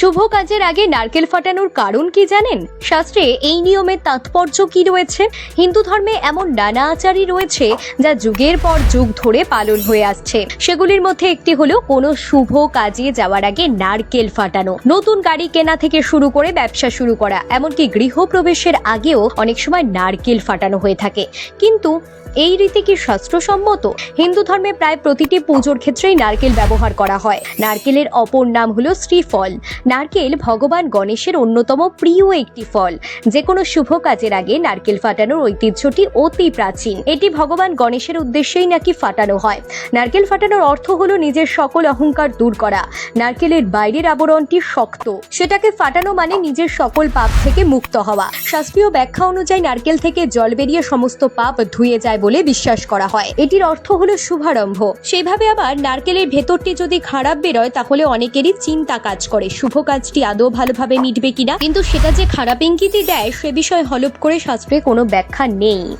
শুভ কাজের আগে নারকেল ফাটানোর কারণ কি জানেন? শাস্ত্রে এই নিয়মের তাৎপর্য কি রয়েছে? হিন্দু ধর্মে এমন নানা আচারই রয়েছে যা যুগের পর যুগ ধরে পালন হয়ে আসছে। সেগুলির মধ্যে একটি হলো কোনো শুভ কাজে যাওয়ার আগে নারকেল ফাটানো। নতুন গাড়ি কেনা থেকে শুরু করে ব্যবসা শুরু করা। এমনকি গৃহপ্রবেশের আগেও অনেক সময় নারকেল ফাটানো হয়ে থাকে। কিন্তু এই রীতি কি শাস্ত্রসম্মত? হিন্দু ধর্মে প্রায় প্রতিটি পুজোর ক্ষেত্রেই নারকেল ব্যবহার করা হয়। নারকেলের অপর নাম হলো শ্রীফল। নারকেল ভগবান গণেশের অন্যতম প্রিয় একটি ফল। যে কোনো শুভ কাজের আগে নারকেল ফাটানোর ঐতিহ্যটি অতি প্রাচীন। এটি ভগবান গণেশের উদ্দেশ্যেই নাকি ফাটানো হয়। নারকেল ফাটানোর অর্থ হলো নিজের সকল অহংকার দূর করা। নারকেলের বাইরের আবরণটি শক্ত। সেটাকে ফাটানো মানে নিজের সকল পাপ থেকে মুক্ত হওয়া। শাস্ত্রীয় ব্যাখ্যা অনুযায়ী নারকেল থেকে জল বেরিয়ে সমস্ত পাপ ধুয়ে যায় বলে বিশ্বাস করা হয়। এটির অর্থ হলো শুভারম্ভ। সেইভাবে আবার নারকেলের ভেতরটি যদি খারাপ বেরোয়, তাহলে অনেকেরই চিন্তা কাজ করে। শুভ কাজটি আদৌ ভালোভাবে মিটবে কিনা? কিন্তু সেটা যে খারাপ ইঙ্গিতই দেয়, সে বিষয়ে হলপ করে শাস্ত্রে কোনো ব্যাখ্যা নেই।